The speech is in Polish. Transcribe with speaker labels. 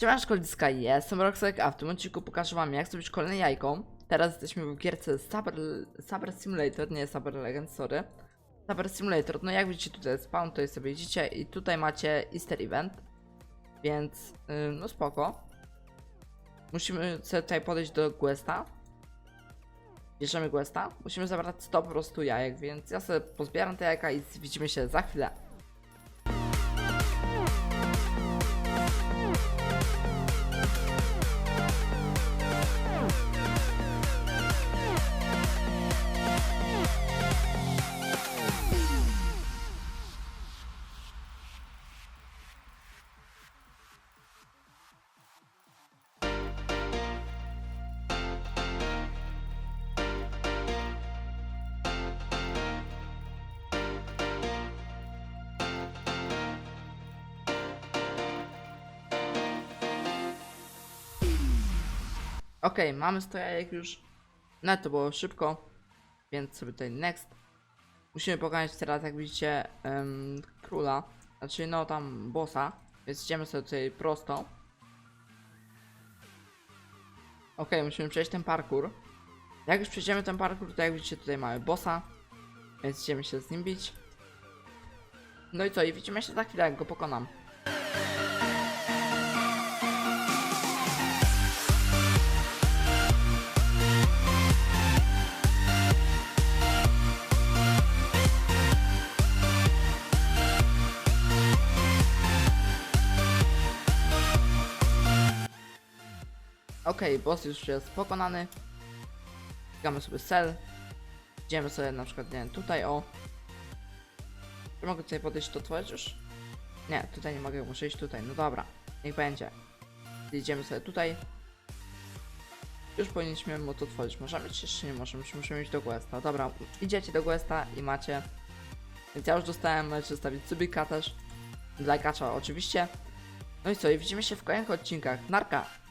Speaker 1: Siema szkolnicka, jestem Roxek, a w tym odcinku pokażę wam jak zrobić kolejne jajko. Teraz jesteśmy w gierce Saber, Saber Simulator, nie Saber Legend, sorry. Saber Simulator, no jak widzicie tutaj jest spawn, tutaj sobie idziecie i tutaj macie Easter Event. Więc, yy, no spoko. Musimy sobie tutaj podejść do Questa. Bierzemy Questa. Musimy zabrać 100 po prostu jajek, więc ja sobie pozbieram te jajka i widzimy się za chwilę. Okej, mamy 100 jajek już. No to było szybko, więc sobie tutaj next. Musimy pokonać teraz, jak widzicie, em, króla, znaczy no tam bossa, więc idziemy sobie tutaj prosto. Okej, musimy przejść ten parkour. Jak już przejdziemy ten parkour, to jak widzicie tutaj mamy bossa, więc idziemy się z nim bić. No i co, i widzimy się za chwilę, jak go pokonam. Okej, boss już jest pokonany. Klikamy sobie cell. Idziemy sobie na przykład, nie wiem, tutaj o. Czy mogę tutaj podejść to otworzyć już? Nie, tutaj nie mogę, muszę iść tutaj. No dobra, niech będzie. Idziemy sobie tutaj. Już powinniśmy mu to otworzyć. Możemy czy jeszcze nie możemy? Czy musimy iść do Questa? Dobra, idziecie do Questa i macie. Więc ja już dostałem, możecie zostawić subika też. Dla kacza oczywiście. No i co, i widzimy się w kolejnych odcinkach. Narka!